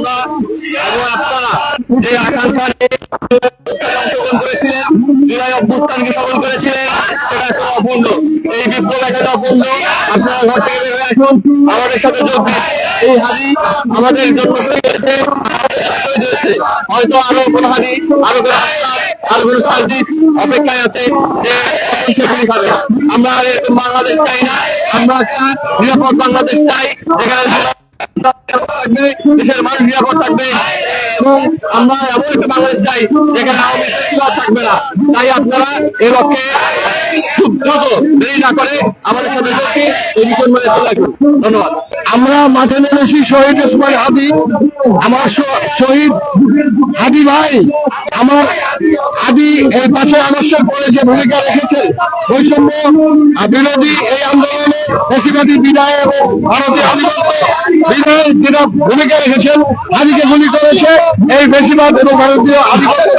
আমরা আমাদের সাথে যোগ এই হাদি আমাদের হয়তো আরও কোনো হাদি আরও অপেক্ষায় আছে যে আমরা বাংলাদেশ চাই না। আমরা একটা নিরাপদ বাংলাদেশ চাই। যেখানে নিরাপদ থাকবে এবং আমরা এমন একটা বাংলাদেশ চাই যেখানে আওয়ামী থাকবে না। তাই আপনারা এ লক্ষ্যে করে আমরা মাঠে নেমেছি শহীদ ওসমান হাদি, আমার শহীদ হাদি ভাই। আমার হাদি এই পাঁচে আগস্টের পরে যে ভূমিকা রেখেছে। বৈষম্য বিরোধী এই আন্দোলনে বেশিবাদী বিদায় এবং ভারতীয় বিদায় যেটা ভূমিকা রেখেছেন। হাদিকে গুলি করেছে এই বেশিরভাগ এবং ভারতীয় আধিপত্য।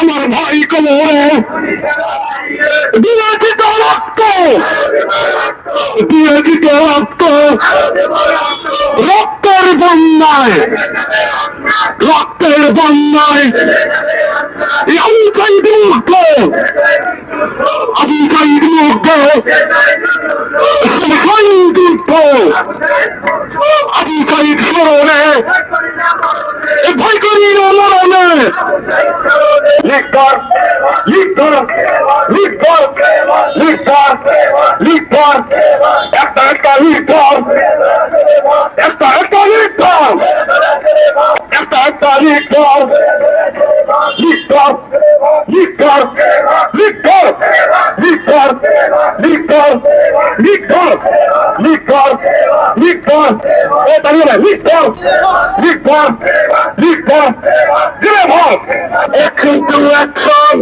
আমার ভাই কলরে দিয়েছি তো রক্ত। দিয়েছি তো রক্ত। রক্তের বন্যায়। রক্তের বন্যায়। আমি চাই মুক্ত আমি চাই মুক্ত আমি চাই স্মরণে ভয় করি মরণে লিখবার লিখবার লিখবার লিখবার লিখবার একটা একটা লিখবার একটা একটা লিখবার একটা একটা লিখবার লিখবার লিখবার লিখবার লিখর লিখর লিখর এ দাঁড়িয়ে ভাই লিখর লিখর লিখর দিলে ভাব action to action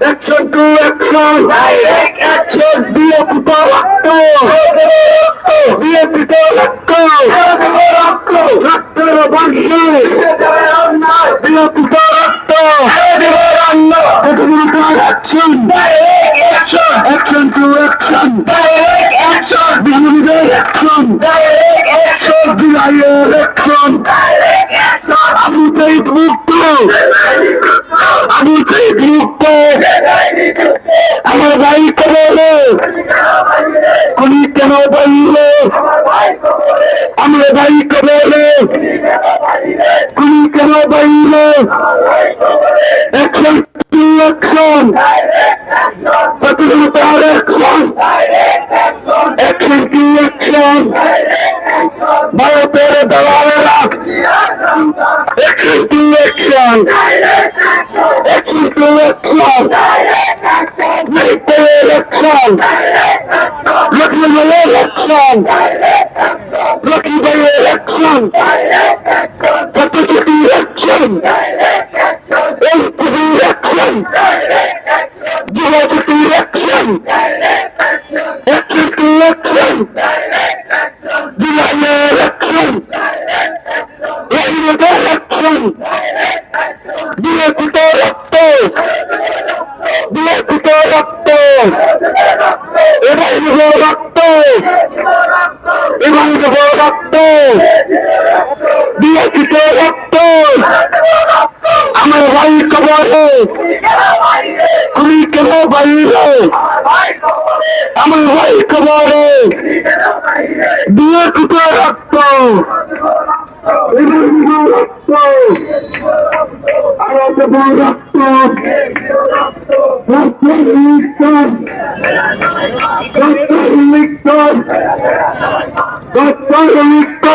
action to action action দিয়ে দিতে রক্ত দিয়ে দিতে রক্ত রক্তের বর্ষে দিয়ে দিতে action. Direct action. Action to action. Direct action. বিরোধীদের action. Direct action. বিরায়ের action. Direct action. Abu Saeed মুক্ত। আবু সাইদ মুক্ত। আমার ভাই কবলে। উনি কেন বলল? আমরা ভাই কবলে। উনি কেন বলল? action অ্যাকশন প্রতিযোগিতা অ্যাকশন অ্যাকশন টু অ্যাকশন ভারতের দালালেরা action to action action to action ভারতের অ্যাকশন লক্ষ্মীবাইয়ের অ্যাকশন লক্ষ্মীবাইয়ের অ্যাকশন প্রতিযোগী অ্যাকশন এলটিভি অ্যাকশন যুবশক্তি অ্যাকশন অ্যাকশন টু অ্যাকশন জুলাইয়ের অ্যাকশন রহিমতের অ্যাকশন বিরোচিত রক্ত বিরোচিত রক্ত এবার রক্ত এবার রক্ত বিরোচিত রক্ত আমার ভাই কবরে। তুমি কেন বাইরে? আমার ভাই কবরে। দিয়ে কুটো রক্ত। রক্ত। আরও রক্ত। রক্ত রক্ত রক্ত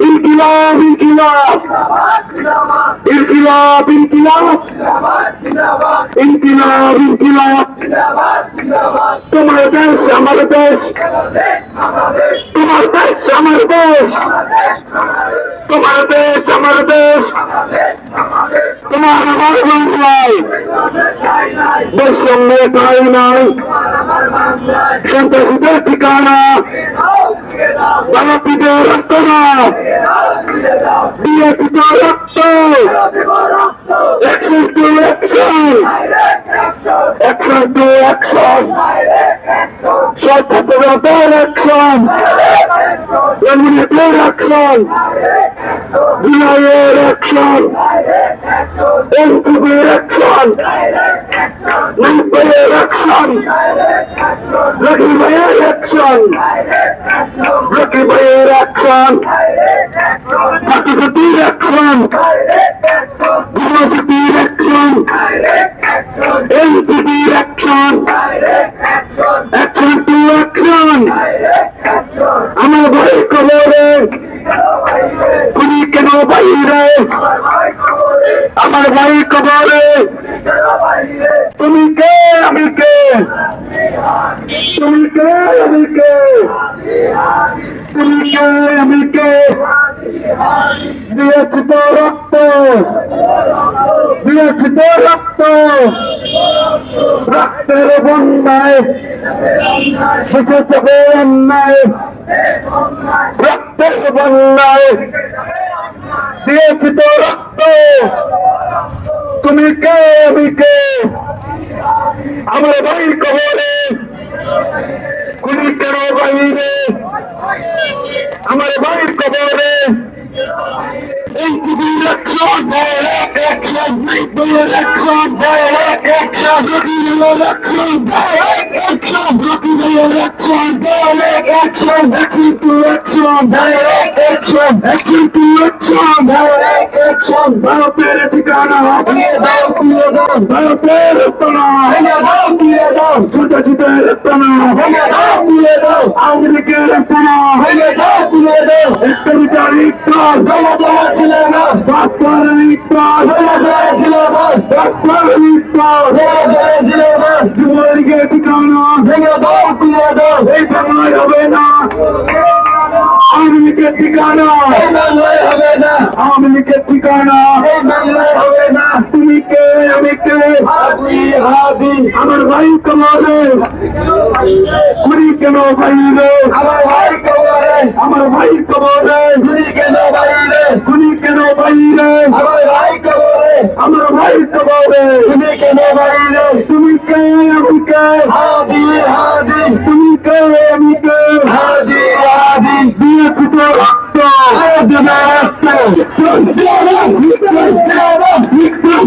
ইনকিলাব ইনকিলাব। ইনকিলাব ইনকিলাব। ইনকিলাব ইনকিলাব। তোমার দেশ, আমার দেশ। তোমার দেশ, আমার দেশ। তোমার দেশ, আমার দেশ। তোমার আমার বাংলায় বৈষম্য ঠাই নাই সন্ত্রাসীদের ঠিকানা। তারা দিবে রক্ত না দিয়ে দিত রক্ত। Action to action action to action সত্যতার action এমনিতের একশন বিনয়ের একশন এনসিপির একশন অ্যাকশন মুম্বাইয়ের অ্যাকশন রকি ভাইয়ের অ্যাকশন রকি ভাইয়ের অ্যাকশন ছাত্রছাত্রীর অ্যাকশন ইউনিভার্সিটির অ্যাকশন এনসিবির অ্যাকশন অ্যাকশন টু অ্যাকশন আমার ভাই খবরে তুমি কেন বাইরে আমার ভাই খবরে তুমি কে? আমি কে? তুমি কে? আমি কে? তুমি কে? আমি কে? দিয়েছি তো রক্ত। দিয়েছি তো রক্ত। রক্তের বন্যায় শেষে যাবে অন্যায়। রক্তের বন্যায় দিয়েছি তো রক্ত। তুমি কে, আমি কে? আমরা ভাই কবরে। খুনি কেন বাইরে? আমার ভাই কবরে। এই একশো বাকি একশো দেয়ালে একশো বাকি তু একশো দেয়ালে একশো বাকি তু একশো দেয়ালে একশো ভারতের ঠিকানা হাতিয়ে দাও, দিয়ে দাও, ভারতের রত্না ভেঙে দাও, দিয়ে দাও ছোটজিতের রত্না ভেঙে দাও, দিয়ে দাও, আমেরিকার রত্না ভেঙে দাও, দিয়ে দাও একটা বিচারিক কাজ জমা দেওয়া ছিল না বাদ যুবলীগের ঠিকানা এই বাংলায় হবে না আওয়ামী লীগের ঠিকানা হবে না আওয়ামী লীগের ঠিকানা এই বাংলায় হবে না তুমি কে আমি কে আমার ভাই কমালে কুড়ি কেন বাইরে? আমার ভাই কবরে আমার ভাই কমালে গুলি কেন বাইরে? কেন বাইরে আমার বাড়ির দবাবে তুমি কেন বাড়িলে? তুমি কে আমি কে? হাদি হাদি। তুমি কে আমি কে? হাদি হাদি। দিয়ে কুতো রক্ত দেবে রক্ত। বিক্রম বিক্রম বিক্রম